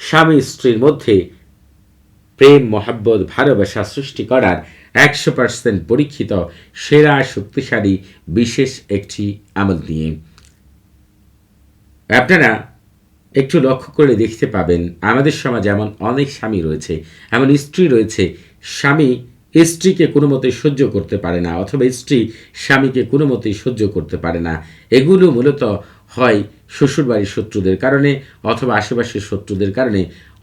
স্বামী স্ত্রীর মধ্যে প্রেম, মহাব্বত, ভালোবাসা সৃষ্টি করার একশো পার্সেন্ট পরীক্ষিত, সেরা, শক্তিশালী, বিশেষ একটি আমল নিয়ে। আপনারা একটু লক্ষ্য করে দেখতে পাবেন, আমাদের সমাজে এমন অনেক স্বামী রয়েছে, এমন স্ত্রী রয়েছে, স্বামী স্ত্রীকে কোনো মতেই সহ্য করতে পারে না, অথবা স্ত্রী স্বামীকে কোনো মতেই সহ্য করতে পারে না। এগুলো মূলত হয় শ্বশুরবাড়ির শত্রুদের কারণে অথবা আশেপাশের শত্রুদের কারণে,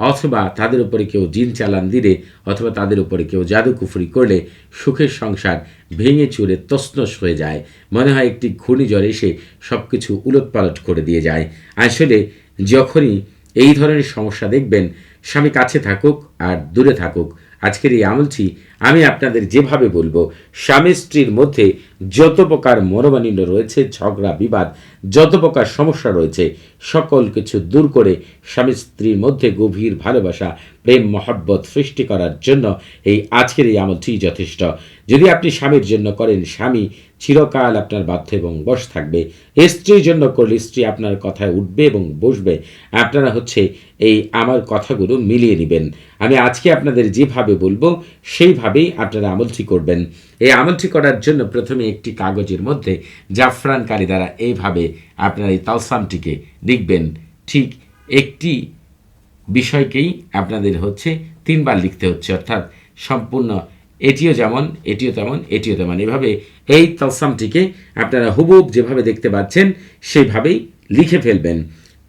অথবা তাদের উপরে কেউ জিন চালান দিলে, অথবা তাদের উপরে কেউ জাদুকুফুরি করলে সুখের সংসার ভেঙে চুরে তসনস হয়ে যায়। মনে হয় একটি ঘূর্ণিঝড় এসে সব কিছু উলটপালট করে দিয়ে যায়। আসলে যখনই এই ধরনের সমস্যা দেখবেন, স্বামী কাছে থাকুক আর দূরে থাকুক আজকের এই আমলটি আমি আপনাদের যেভাবে বলব, স্বামী স্ত্রীর মধ্যে যত প্রকার মনোমালিন্য রয়েছে, ঝগড়া, বিবাদ, যত প্রকার সমস্যা রয়েছে, সকল কিছু দূর করে স্বামী স্ত্রীর মধ্যে গভীর ভালোবাসা, প্রেম, মহব্বত সৃষ্টি করার জন্য এই আজকের এই আমলটি যথেষ্ট। যদি আপনি স্বামীর জন্য করেন, স্বামী চিরকাল আপনার বাধ্য এবং বশ থাকবে। স্ত্রীর জন্য করলে স্ত্রী আপনার কথায় উঠবে এবং বসবে। আপনারা হচ্ছে এই আমার কথাগুলো মিলিয়ে নেবেন। আমি আজকে আপনাদের যেভাবে বলব, সেইভাবেই আপনারা আমলটি করবেন। এই আমলটি করার জন্য প্রথমে একটি কাগজের মধ্যে জাফরান কালি দ্বারা এইভাবে আপনার এই তালসামটিকে লিখবেন। ঠিক একটি বিষয়কেই আপনাদের হচ্ছে তিনবার লিখতে হচ্ছে, অর্থাৎ সম্পূর্ণ এটিও যেমন, এটিও তেমন এটিও তেমন। এভাবে এই তালসামটিকে আপনারা হুবুব যেভাবে দেখতে পাচ্ছেন সেভাবেই লিখে ফেলবেন।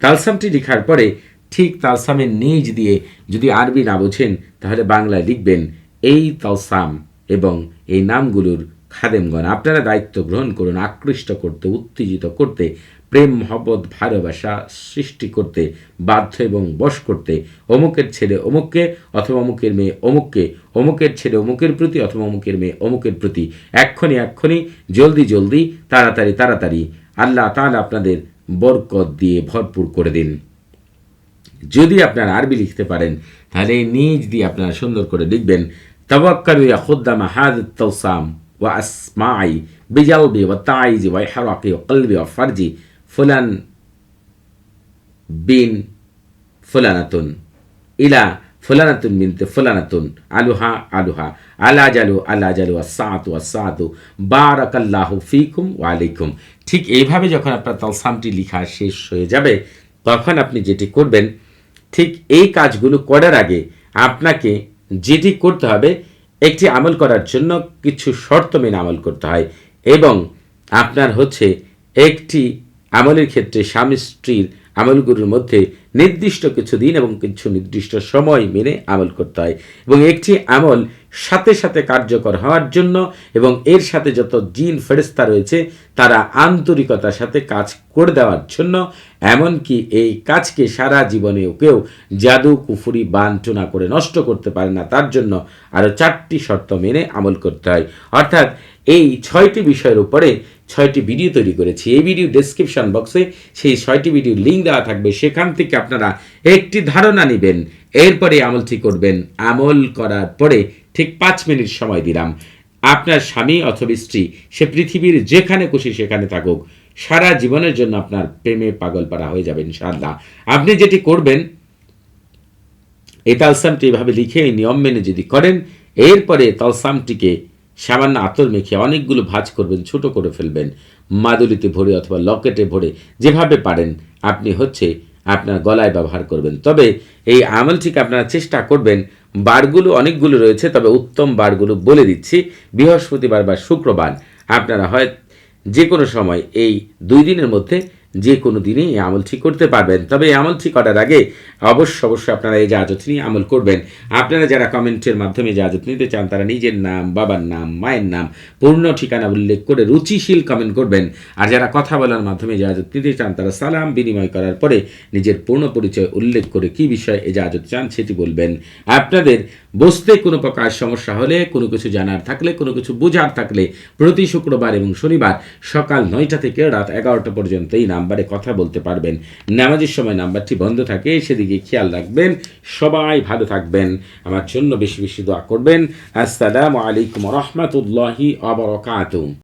তালসামটি লিখার পরে ঠিক তালসামের নিজ দিয়ে যদি আরবি না বোঝেন, তাহলে বাংলায় লিখবেন এই তালসাম এবং এই নামগুলোর খাদেমগণ আপনারা দায়িত্ব গ্রহণ করুন, আকৃষ্ট করতে, উত্তেজিত করতে, প্রেম, মহব্বত, ভালোবাসা সৃষ্টি করতে, বাধ্য এবং বশ করতে, অমুকের ছেলে অমুককে অথবা অমুকের মেয়ে অমুককে, অমুকের ছেলে অমুকের প্রতি অথবা অমুকের মেয়ে অমুকের প্রতি, এক্ষণি এক্ষণি, জলদি জলদি, তাড়াতাড়ি তাড়াতাড়ি, আল্লাহ তাহলে আপনাদের বরকত দিয়ে ভরপুর করে দিন। যদি আপনারা আরবি লিখতে পারেন, তাহলে নিজ দিয়ে আপনারা সুন্দর করে লিখবেন, তাওয়াক্কালু ইয়া হাদ তৌসাম ওয়া ইহরাকি ওয়া কলবি ওয়া ফারজি ফুলান বিন ফুলানাতুন ইলা ফুলানাতুন বিনতে ফুলানাতুন আলুহা আলুহা আলা জালু আলা জালু আসাতু আসাতু বারাকাল্লাহু ফিকুম ওয়া আলাইকুম ঠিক এইভাবে যখন আপনার তালসামটি লেখা শেষ হয়ে যাবে, তখন আপনি যেটি করবেন, ঠিক এই কাজগুলো করার আগে আপনাকে যেটি করতে হবে একটি আমল করার জন্য কিছু শর্ত মেনে আমল করতে হয় এবং আপনার হচ্ছে একটি আমলের ক্ষেত্রে স্বামী স্ত্রীর আমলগুলোর মধ্যে নির্দিষ্ট কিছু দিন এবং কিছু নির্দিষ্ট সময় মেনে আমল করতে হয় এবং একটি আমল সাথে সাথে কার্যকর হওয়ার জন্য এবং এর সাথে যত জিন ফেরেস্তা রয়েছে, তারা আন্তরিকতার সাথে কাজ করে দেওয়ার জন্য, এমনকি এই কাজকে সারা জীবনে কেউ জাদু, কুফুরি বাঞ্চনা করে নষ্ট করতে পারে না। তার জন্য আরও চারটি শর্ত মেনে আমল করতে হয়। অর্থাৎ এই ছয়টি বিষয়ের উপরে ছয়টি ভিডিও তৈরি করেছি। এই ভিডিও ডেসক্রিপশন বক্সে সেই ছয়টি ভিডিও লিঙ্ক দেওয়া থাকবে। সেখান থেকে আপনারা একটি ধারণা নেবেন। এরপরে আমলটি করবেন। আমল করার পরে ঠিক পাঁচ মিনিট সময় দিলাম। আপনার স্বামী অথবা স্ত্রী, সে পৃথিবীর যেখানে খুশি সেখানে থাকুক। সারা জীবনের জন্য আপনার প্রেমে পাগল পারা হয়ে যাবে ইনশাআল্লাহ। আপনি যেটি করবেন, এই তালসামটি এভাবে লিখে এই নিয়ম মেনে যদি করেন, এরপরে তালসামটিকে সামান্য আতর মেখে অনেকগুলো ভাঁজ করবেন, ছোট করে ফেলবেন, মাদুলিতে ভরে অথবা লকেটে ভরে যেভাবে পারেন, আপনি হচ্ছে আপনার গলায় ব্যবহার করবেন। তবে এই আমলটিকে আপনারা চেষ্টা করবেন, বারগুলো অনেকগুলো রয়েছে, তবে উত্তম বারগুলো বলে দিচ্ছি, বৃহস্পতিবার বা শুক্রবার আপনারা হয় যে কোনো সময় এই দুই দিনের মধ্যে যে কোনো দিনই এই আমলটি করতে পারবেন। তবে এই আমলটি করার আগে অবশ্য অবশ্যই আপনারা এই জাহাজত নিয়ে আমল করবেন। আপনারা যারা কমেন্টের মাধ্যমে জাহাজত নিতে চান, তারা নিজের নাম, বাবার নাম, মায়ের নাম, পূর্ণ ঠিকানা উল্লেখ করে রুচিশীল কমেন্ট করবেন। আর যারা কথা বলার মাধ্যমে জাহাজত নিতে চান, তারা সালাম বিনিময় করার পরে নিজের পূর্ণ পরিচয় উল্লেখ করে কি বিষয়ে এজাজত চান সেটি বলবেন। আপনাদের বসতে কোনো প্রকার সমস্যা হলে, কোনো কিছু জানার থাকলে, কোনো কিছু বোঝার থাকলে প্রতি শুক্রবার এবং শনিবার সকাল নয়টা থেকে রাত এগারোটা পর্যন্ত এই নাম্বারে কথা বলতে পারবেন। নামাজের সময় নাম্বারটি বন্ধ থাকে, সেদিকে খেয়াল রাখবেন। সবাই ভালো থাকবেন। আমার জন্য বেশি বেশি দোয়া করবেন। আসসালামু আলাইকুম রহমতুল্লাহি আবরকাতুম